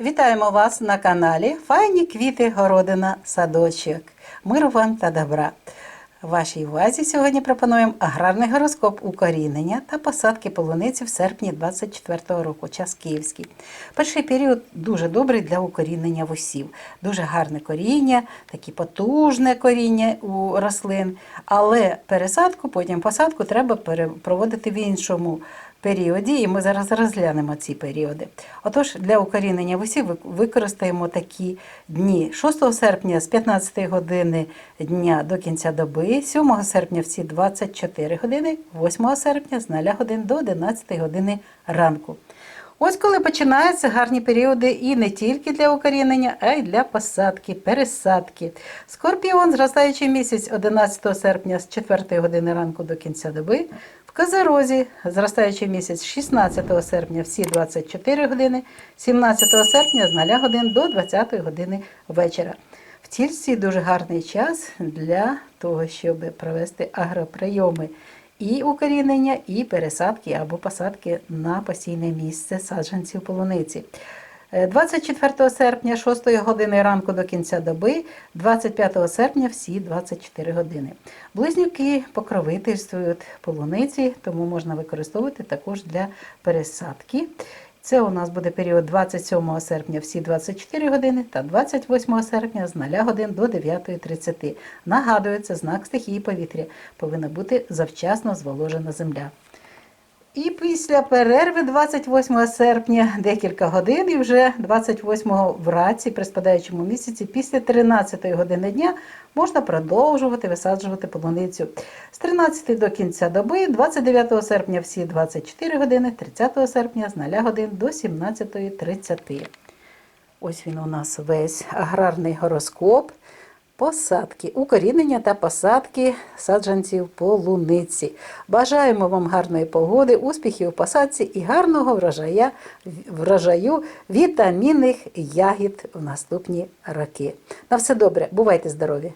Вітаємо вас на каналі Файні квіти, городина, садочок. Миру вам та добра. Вашій увазі сьогодні пропонуємо аграрний гороскоп укорінення та посадки полуниці в серпні 24 року, час київський. Перший період дуже добрий для укорінення вусів. Дуже гарне коріння, таке потужне коріння у рослин. Але пересадку, потім посадку треба проводити в іншому періоді, і ми зараз розглянемо ці періоди. Отож, для укорінення вусів ви- використаємо такі дні 6 серпня з 15 години дня до кінця доби, 7 серпня всі 24 години, 8 серпня з 0 годин до 11 години ранку. Ось коли починаються гарні періоди і не тільки для укорінення, а й для посадки, пересадки. Скорпіон, зростаючий місяць 11 серпня з 4 години ранку до кінця доби. В Козерозі, зростаючий місяць 16 серпня всі 24 години, 17 серпня з 0 годин до 20 години вечора. В тільці дуже гарний час для того, щоб провести агроприйоми і укорінення, і пересадки або посадки на постійне місце саджанців полуниці. Е, 24 серпня 6 години ранку до кінця доби, 25 серпня всі 24 години. Близнюки покровительствують полуниці, тому можна використовувати також для пересадки. Це у нас буде період 27 серпня всі 24 години та 28 серпня з 0 годин до 9.30. Нагадую, це знак стихії повітря. Повинна бути завчасно зволожена земля. І після перерви 28 серпня декілька годин, і вже 28 вранці, при спадаючому місяці, після 13-ї години дня можна продовжувати висаджувати полуницю. З 13 до кінця доби, 29 серпня всі 24 години, 30 серпня з 0 годин до 17.30. Ось він у нас весь аграрний гороскоп. Посадки, укорінення та посадки саджанців полуниці. Бажаємо вам гарної погоди, успіхів у посадці і гарного врожая, врожаю вітамінних ягід в наступні роки. На все добре, бувайте здорові!